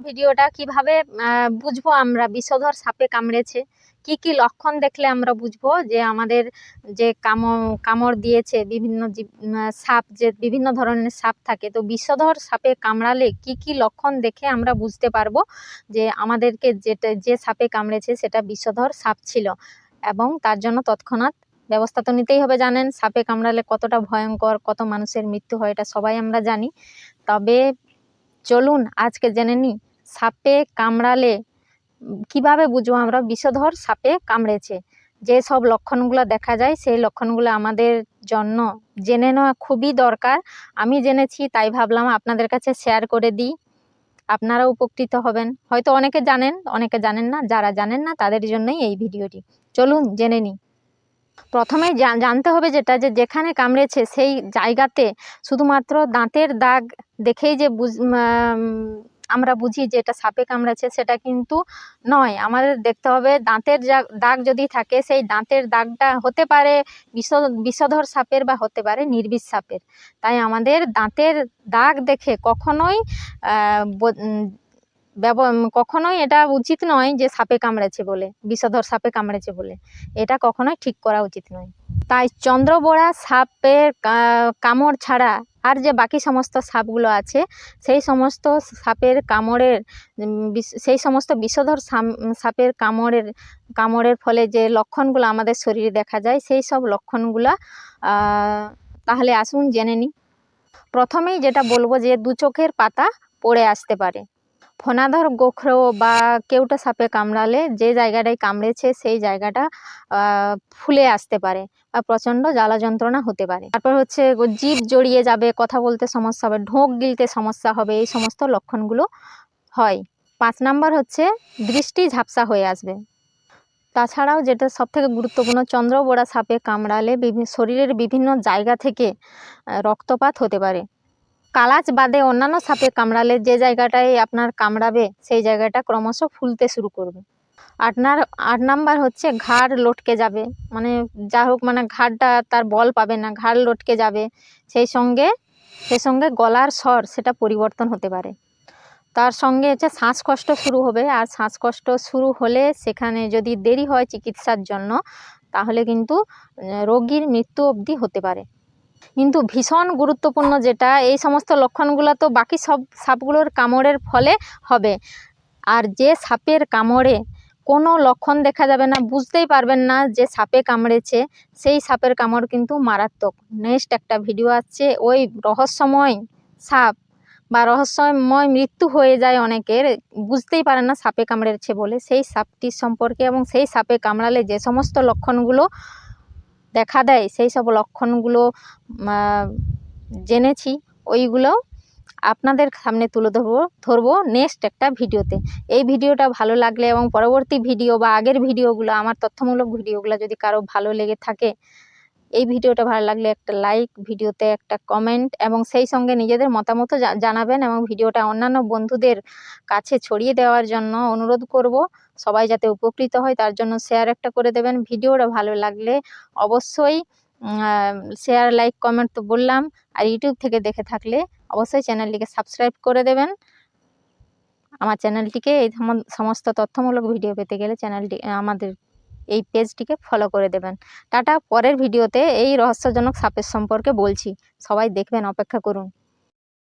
ভিডিওটা কীভাবে বুঝব আমরা? বিষধর সাপে কামড়েছে। কি কি লক্ষণ দেখলে আমরা বুঝব? যে আমাদের যে কামড় কামড় দিয়েছে, বিভিন্ন সাপ যে বিভিন্ন ধরনের সাপ থাকে, তো বিষধর সাপে কামড়ালে কি কি লক্ষণ দেখে আমরা বুঝতে পারব যে আমাদেরকে যেটা, যে সাপে কামড়েছে সেটা বিষধর সাপ ছিল এবং তার জন্য তৎক্ষণাৎ ব্যবস্থা তো নিতেই হবে জানেন, সাপে কামড়ালে কতটা ভয়ঙ্কর, কত মানুষের মৃত্যু হয়, এটা সবাই আমরা জানি। তবে চলুন আজকে জেনে নিই সাপে কামড়ালে কীভাবে বুঝব আমরা? বিষধর সাপে কামড়েছে। যে সব লক্ষণগুলো দেখা যায়, সেই লক্ষণগুলো আমাদের জন্য জেনে নেওয়া খুবই দরকার। আমি জেনেছি, তাই ভাবলাম আপনাদের কাছে শেয়ার করে দিই। আপনারা উপকৃত হবেন। হয়তো অনেকে জানেন অনেকে জানেন না। যারা জানেন না, তাদের জন্যই এই ভিডিওটি। চলুন জেনে নিই প্রথমে জানতে হবে যেটা যে, যেখানে কামড়েছে, সেই জায়গাতে শুধুমাত্র দাঁতের দাগ দেখেই যে বুঝ আমরা বুঝি যে এটা সাপে কামড়েছে সেটা কিন্তু নয়। আমাদের দেখতে হবে দাঁতের দাগ যদি থাকে, সেই দাঁতের দাগটা হতে পারে বিষ, বিষধর সাপের বা হতে পারে নির্বিষ সাপের। তাই আমাদের দাঁতের দাগ দেখে কখনোই ব্যব- কখনোই এটা উচিত নয় যে সাপে কামড়েছে বলে, বিষধর সাপে কামড়েছে বলে। এটা কখনোই ঠিক করা উচিত নয়। তাই চন্দ্রবোড়া সাপের কামড় ছাড়া আর যে বাকি সমস্ত সাপগুলো আছে, সেই সমস্ত সাপের কামড়ের সেই সমস্ত বিষধর সাপের কামড়ের কামড়ের ফলে যে লক্ষণগুলো আমাদের শরীরে দেখা যায়, সেই সব লক্ষণগুলো তাহলে আসুন জেনে নিই। প্রথমেই যেটা বলব যে দু চোখের পাতা পড়ে আসতে পারে। ফনাধর গোখরো বা কেউটা সাপে কামড়ালে যে জায়গাটায় কামড়েছে সেই জায়গাটা ফুলে আসতে পারে বা প্রচণ্ড জ্বালা যন্ত্রণা হতে পারে। তারপর হচ্ছে জিভ জড়িয়ে যাবে, কথা বলতে সমস্যা হবে, ঢোক গিলতে সমস্যা হবে, এই সমস্ত লক্ষণগুলো হয়। পাঁচ নাম্বার হচ্ছে দৃষ্টি ঝাপসা হয়ে আসবে। তাছাড়াও যেটা সবথেকে গুরুত্বপূর্ণ, চন্দ্রবোড়া সাপে কামড়ালে বিভিন্ন শরীরের বিভিন্ন জায়গা থেকে রক্তপাত হতে পারে। কালাচ বাদে অন্যান্য সাপে কামড়ালে যে জায়গাটায় আপনার কামড়াবে, সেই জায়গাটা ক্রমশ ফুলতে শুরু করবে। আট নার, আট নাম্বার হচ্ছে ঘাড় লটকে যাবে। মানে যা হোক মানে ঘাড়টা তার বল পাবে না, ঘাড় লটকে যাবে। সেই সঙ্গে সেই সঙ্গে গলার স্বর সেটা পরিবর্তন হতে পারে। তার সঙ্গে হচ্ছে শ্বাসকষ্ট শুরু হবে। আর শ্বাসকষ্ট শুরু হলে সেখানে যদি দেরি হয় চিকিৎসার জন্য, তাহলে কিন্তু রোগীর মৃত্যু অবধি হতে পারে। কিন্তু ভীষণ গুরুত্বপূর্ণ যেটা, এই সমস্ত লক্ষণগুলো তো বাকি সব সাপগুলোর কামড়ের ফলে হবে। আর যে সাপের কামড়ে কোনো লক্ষণ দেখা যাবে না, বুঝতেই পারবেন না যে সাপে কামড়েছে, সেই সাপের কামড় কিন্তু মারাত্মক। নেক্সট একটা ভিডিও আসছে ওই রহস্যময় সাপ বা রহস্যময় মৃত্যু হয়ে যায় অনেকের, বুঝতেই পারে না সাপে কামড়েছে বলে। সেই সাপটির সম্পর্কে এবং সেই সাপে কামড়ালে যে সমস্ত লক্ষণগুলো দেখা দেয়, সেই সব লক্ষণগুলো জেনেছি, ওইগুলো আপনাদের সামনে তুলে ধরবো ধরবো নেক্সট একটা ভিডিওতে। এই ভিডিওটা ভালো লাগলে এবং পরবর্তী ভিডিও বা আগের ভিডিওগুলো, আমার তথ্যমূলক ভিডিওগুলো যদি কারও ভালো লেগে থাকে এই ভিডিওটা ভালো লাগলে একটা লাইক ভিডিওতে একটা কমেন্ট এবং সেই সঙ্গে নিজেদের মতামতও জানাবেন এবং ভিডিওটা অন্যান্য বন্ধুদের কাছে ছড়িয়ে দেওয়ার জন্য অনুরোধ করব। সবাই যাতে উপকৃত হয় তার জন্য শেয়ার একটা করে দেবেন। ভিডিওটা ভালো লাগলে অবশ্যই শেয়ার লাইক কমেন্ট তো বললাম। আর ইউটিউব থেকে দেখে থাকলে অবশ্যই চ্যানেলটিকে সাবস্ক্রাইব করে দেবেন। আমার চ্যানেলটিকে এই সমস্ত তথ্যমূলক ভিডিও পেতে গেলে চ্যানেলটি, আমাদের এই পেজটিকে ফলো করে দেবেন। টাটা, পরের ভিডিওতে এই রহস্যজনক সাপের সম্পর্কে বলছি। সবাই দেখবেন, অপেক্ষা করুন।